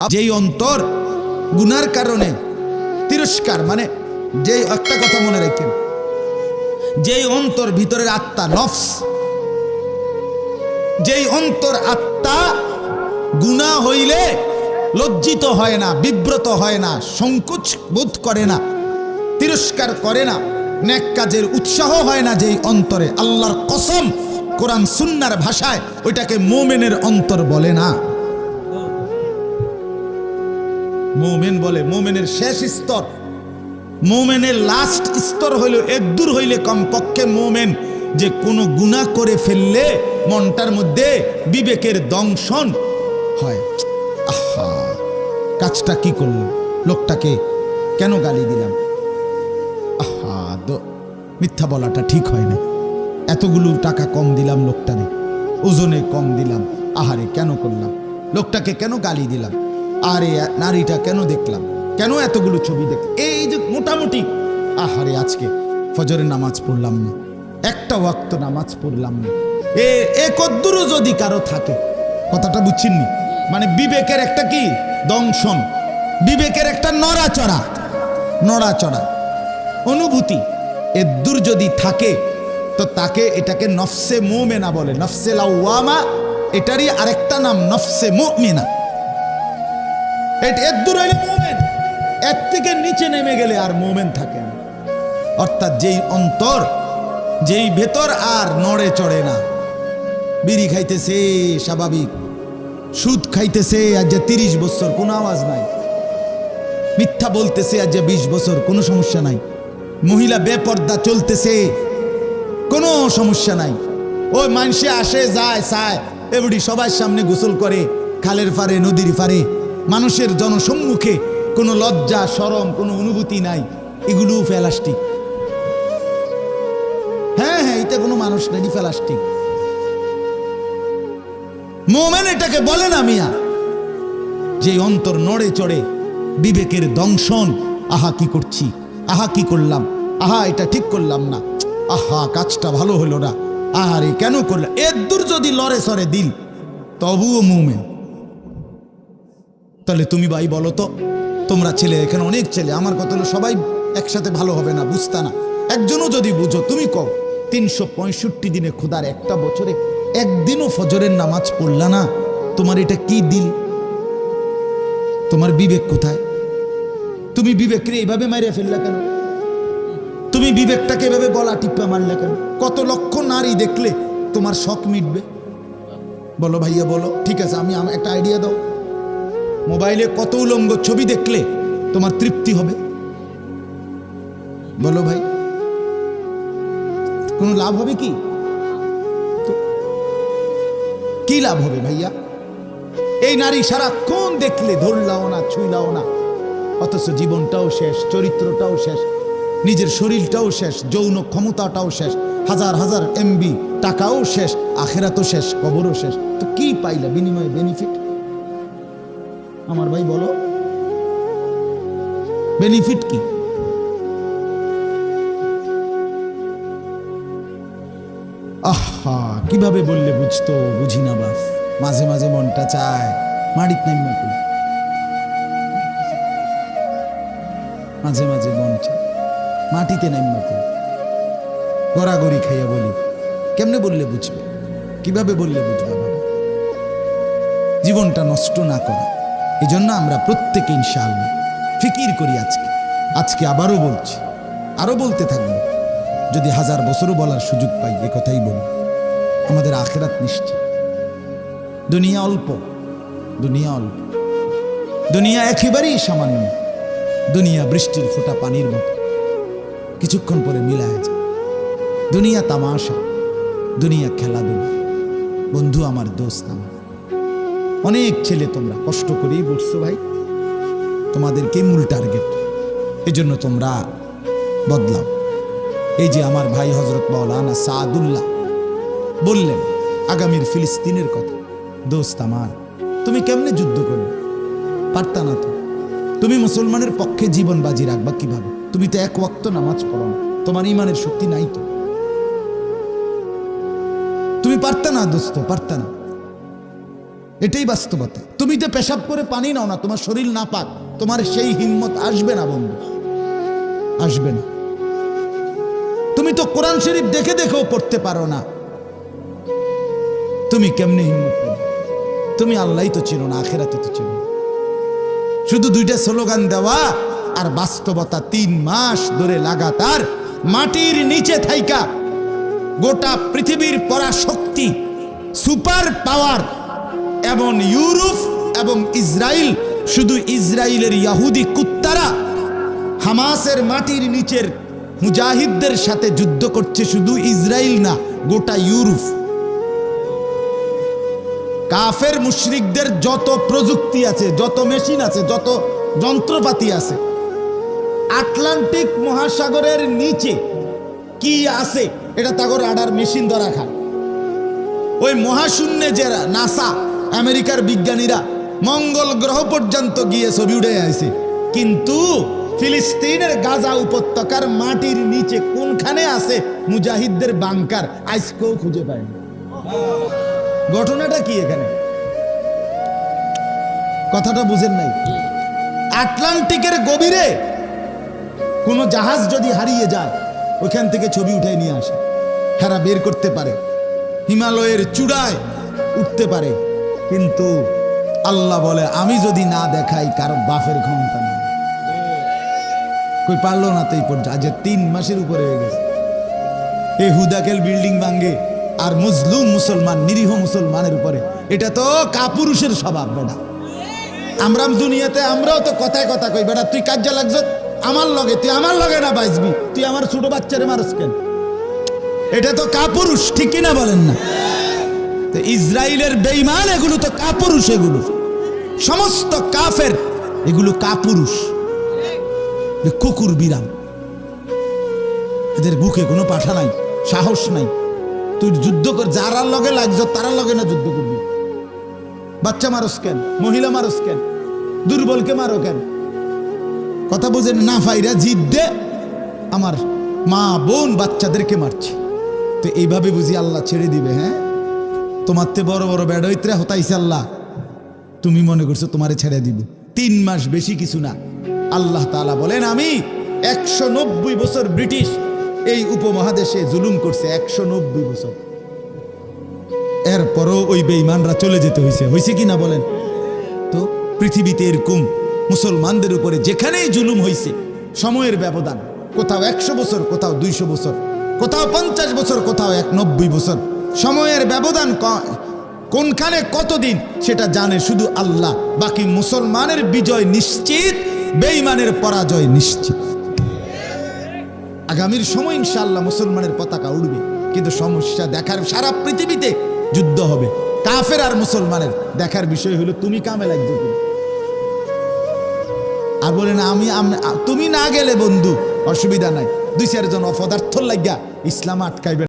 যেই অন্তর গুনার কারণে তিরস্কার মানে যে একটা কথা মনে রাখেন, যেই অন্তর ভিতরের আত্মা, নফস, যেই অন্তর আত্মা গুণা হইলে লজ্জিত হয় না, বিব্রত হয় না, সংকোচ বোধ করে না, তিরস্কার করে না, নেক কাজের উৎসাহ হয় না যেই অন্তরে। আল্লাহর কসম কোরআন সুন্নার ভাষায় ওইটাকে মোমেনের অন্তর বলে না। মোমেন বলে, মোমেনের শেষ স্তর, মোমেনের লাস্ট স্তর হইল একদূর হইলে কমপক্ষে মোমেন যে কোনো গুণা করে ফেললে মনটার মধ্যে বিবেকের দংশন হয়। আহা, কাজটা কি করল? লোকটাকে কেন গালি দিলাম? আহা মিথ্যা বলাটা ঠিক হয় না এতগুলো টাকা কম দিলাম লোকটারে, ওজনে কম দিলাম। আহারে, কেন করলাম? লোকটাকে কেন গালি দিলাম? আরে নারীটা কেন দেখলাম? কেন এতগুলো ছবি দেখলাম এই যে মোটামুটি। আহারে, আজকে ফজরের নামাজ পড়লাম না। একটা ওয়াক্ত নামাজ পড়লাম না। এ এ কদ্দুরও যদি কারও থাকে, কথাটা বুঝছেননি? মানে বিবেকের একটা কি? দংশন। বিবেকের একটা নড়াচড়া। নড়াচড়া। অনুভূতি। এদ্দুর যদি থাকে, তো তাকে এটাকে নফসে মোমেনা বলে। নফসে লাউয়ামা এটারই আরেকটা নাম, নফসে মোমেনা। এটা এদ্দুর হইলে এর থেকে নিচে নেমে গেলে আর মোমেন থাকে না। অর্থাৎ যেই অন্তর, যেই ভেতর আর নড়ে চড়ে না। বিড়ি খাইতেছে, স্বাভাবিক। সুদ খাইতেছে, আজ যে তিরিশ বছর, কোনো আওয়াজ নাই। মিথ্যা বলতেছে, আজ যে বিশ বছর, কোনো সমস্যা নাই। মহিলা বেপর্দা চলতেছে, কোনো সমস্যা নাই। ওই মানুষে আসে, যায়, চায়। এবডি সবার সামনে গোসল করে, খালের ফারে, নদীর ফারে মানুষের জনসম্মুখে কোনো লজ্জা সরম কোনো অনুভূতি নাই। এগুলো ফেলাস্টিক হ্যাঁ হ্যাঁ এটা কোনো মানুষ নেই ফেলাস্টিক মোমেন এটাকে বলে না মিয়া। যে অন্তর নড়ে চড়ে বিবেকের দংশন। আহা, কি করছি? আহা, কি করলাম? আহা, এটা ঠিক করলাম না। আহা, কাজটা ভালো হলো না। আহারে, কেন করলাম এর দূর যদি লড়ে সরে দিল, তবুও মুমেন। তাহলে তুমি ভাই বলো তো, তোমরা ছেলে, এখানে অনেক ছেলে, আমার কথা হলো সবাই একসাথে ভালো হবে না, বুঝতা না। একজনও যদি বুঝো, তুমি কও, তিনশো পঁয়ষট্টি দিনে খোদার একটা বছরে একদিনও ফজরের নামাজ পড়লা না? তোমার এটা কি দিল? তোমার বিবেক কোথায়? তুমি বিবেককে এইভাবে মারিয়া ফেললা কেন? তুমি বিবেকটাকে এভাবে গলা টিপ্পা মারলে কেন? কত লক্ষ নারী দেখলে তোমার শখ মিটবে? বলো ভাইয়া, বলো। ঠিক আছে, আমি একটা আইডিয়া দাও। মোবাইলে কত উলঙ্গ ছবি দেখলে তোমার তৃপ্তি হবে? বলো ভাই। কোনো লাভ হবে কি? কি লাভ হবে ভাইয়া? এই নারী সারাক্ষণ দেখলে ধরলাও না, ছুইলাও না। অথচ জীবনটাও শেষ, চরিত্রটাও শেষ, নিজের শরীরটাও শেষ, যৌন ক্ষমতাটাও শেষ, হাজার হাজার এমবি টাকাও শেষ, আখেরাতও শেষ, কবরও শেষ। তো কি পাইলা বিনিময়ে বেনিফিট আমার ভাই বলো বেনিফিট কি? আহা, কীভাবে বললে বুঝতো, বুঝি না বাস। মাঝে মাঝে মনটা চায় মাড়িত নাই মাঝে মাঝে মন চায়, মাটিতে নাই মতো গড়াগড়ি খাইয়া বলি, কেমনে বললে বুঝবে? কীভাবে বললে বুঝবে বাবা? জীবনটা নষ্ট না করা। এই জন্য আমরা প্রত্যেকে ইনশাআল্লাহ ফিকির করি আজকে। আজকে আবারও বলছি, আরও বলতে থাকব যদি হাজার বছরও বলার সুযোগ পাই, এ কথাই বলি, আমাদের আখেরাত নিশ্চিত। দুনিয়া অল্প দুনিয়া অল্প, দুনিয়া একেবারেই সামান্য, দুনিয়া বৃষ্টির ফোঁটা পানির মতো, কিছুক্ষণ পরে মিলায় যায়। দুনিয়া তামাশা, দুনিয়া খেলাধুলা, বন্ধু আমার দোস্ত আমার। অনেক ছেলে তোমরা কষ্ট করেই বসছো ভাই। তোমাদেরকে মূল টার্গেট এজন্য তোমরা বদলাও। এই যে আমার ভাই হজরত মৌলানা সাদুল্লাহ বললেন আগামীর ফিলিস্তিনের কথা, দোস্ত আমার, তুমি কেমনে যুদ্ধ করবে? পারতা না তো। তুমি মুসলমানের পক্ষে জীবন বাজি রাখবা কীভাবে? তুমি তো এক ওয়াক্ত নামাজ পড়ো না। তোমার ইমানের শক্তি নাই তো। তুমি পারতা না দোস্ত, পারতা না। এটাই বাস্তবতা। তুমি তো পেশাব করে পানি নাও না, তোমার শরীর না পাক, তোমার সেই হিম্মত আসবে না বন্ধু। আসবে না। তুমি তো কোরআন শরীফ দেখে দেখেও পড়তে পারো না। তুমি কেমনে হিম্মত পাবে তুমি আল্লাহ তো ছিল না, আখেরাতে তো ছিল না। শুধু দুইটা স্লোগান দেওয়া আর বাস্তবতা তিন মাস ধরে লাগাতার মাটির নিচে থাইকা গোটা পৃথিবীর পরাশক্তি, সুপার পাওয়ার এবং ইউরোপ এবং ইসরায়েল শুধু ইসরায়েলের ইয়াহুদি কুত্তারা হামাসের মাটির নিচের মুজাহিদদের সাথে যুদ্ধ করছে, শুধু ইসরায়েল না, গোটা ইউরোপ। কাফের মুশরিকদের যত প্রযুক্তি আছে, যত মেশিন আছে, যত যন্ত্রপাতি আছে, আটলান্টিক মহাসাগরের নিচে কি আছে, এটা তাগর আডার মেশিন দ্বারা খায়। ওই মহাশূন্যে যারা, নাসা আমেরিকার বিজ্ঞানীরা মঙ্গল গ্রহ পর্যন্ত গিয়ে ছবি উঠে আছে কিন্তু ফিলিস্তিনের গাজা উপত্যকার মাটির নিচে কোনখানে আছে মুজাহিদদের বাংকার? আজকেও খুঁজে পায়নি ঘটনাটা কি এখানে? কথাটা বুঝেন নাই। আটলান্টিকের গভীরে কোনো জাহাজ যদি হারিয়ে যায় ওখান থেকে ছবি উঠাই নিয়ে আসে। হেরা বের করতে পারে। হিমালয়ের চূড়ায় উঠতে পারে। কিন্তু আল্লাহ বলে, আমি যদি না দেখাই, কারও বাফের ক্ষমতা নেই? কই, পারল না তো এই পর্যন্ত। আজ তিন মাসের উপরে হয়ে গেছে। এই হুদাকেল বিল্ডিং ভাঙ্গে আর মুসলুম মুসলমান, নিরীহ মুসলমানের উপরে। এটা তো কাপুরুষের স্বভাব, বেটা। আমরা দুনিয়াতে, আমরাও তো কথায় কথা কই, বেটা, তুই কাজে লাগছ? আমার লগে, তুই আমার লগে না বাঁচবি? তুই আমার ছোট বাচ্চারে মারস কেন? এটা তো কাপুরুষ ঠিক কিনা বলেন না। ইসরায়েলের বেইমান এগুলো তো কাপুরুষ এগুলো। সমস্ত কাফের এগুলো কাপুরুষ। কুকুর বিরাম এদের বুকে কোনো পাঠা নাই, সাহস নাই। তুই যুদ্ধ কর, যারা লগে লাগছ তারা লগে না যুদ্ধ করবি। বাচ্চা মারস কেন? মহিলা মারস কেন? দুর্বলকে মারো কেন? কথা বোঝেন না ফাইরা জিদ দে আমার মা বোন বাচ্চাদেরকে মারছে। তো এইভাবে বুঝি আল্লাহ ছেড়ে দিবে হ্যাঁ? তোমার তে বড় বড় বেড়ইত্রে হতাইছে আল্লাহ। তুমি মনে করছ তোমারে ছেড়ে দিব। তিন মাস বেশি কিছু না। আল্লাহ তাআলা বলেন, আমি একশো নব্বই বছর ব্রিটিশ। এই উপমহাদেশে জুলুম করছে একশো নব্বই বছর। এরপরও ওই বেঈমানরা চলে যেতে হয়েছে হয়েছে কি না বলেন? তো পৃথিবীতে এরকম মুসলমানদের উপরে যেখানেই জুলুম হয়েছে সময়ের ব্যবধান, কোথাও একশো বছর, কোথাও দুইশো বছর, কোথাও পঞ্চাশ বছর, কোথাও এক নব্বই বছর। সময়ের ব্যবধান কোনখানে কতদিন, সেটা জানে শুধু আল্লাহ। বাকি মুসলমানের বিজয় নিশ্চিত, বেঈমানের পরাজয় নিশ্চিত। আগামীর সময় ইনশাআল্লাহ মুসলমানের পতাকা উড়বে, কিন্তু সমস্যা দেখার সারা পৃথিবীতে যুদ্ধ হবে। কাফের আর মুসলমানের, দেখার বিষয় হলো তুমি কামে লাগবে আর বলে না, আমি তুমি না গেলে বন্ধু, অসুবিধা নাই। দুই চারজন অপদার্থ লাগিয়া ইসলাম আটকাইবে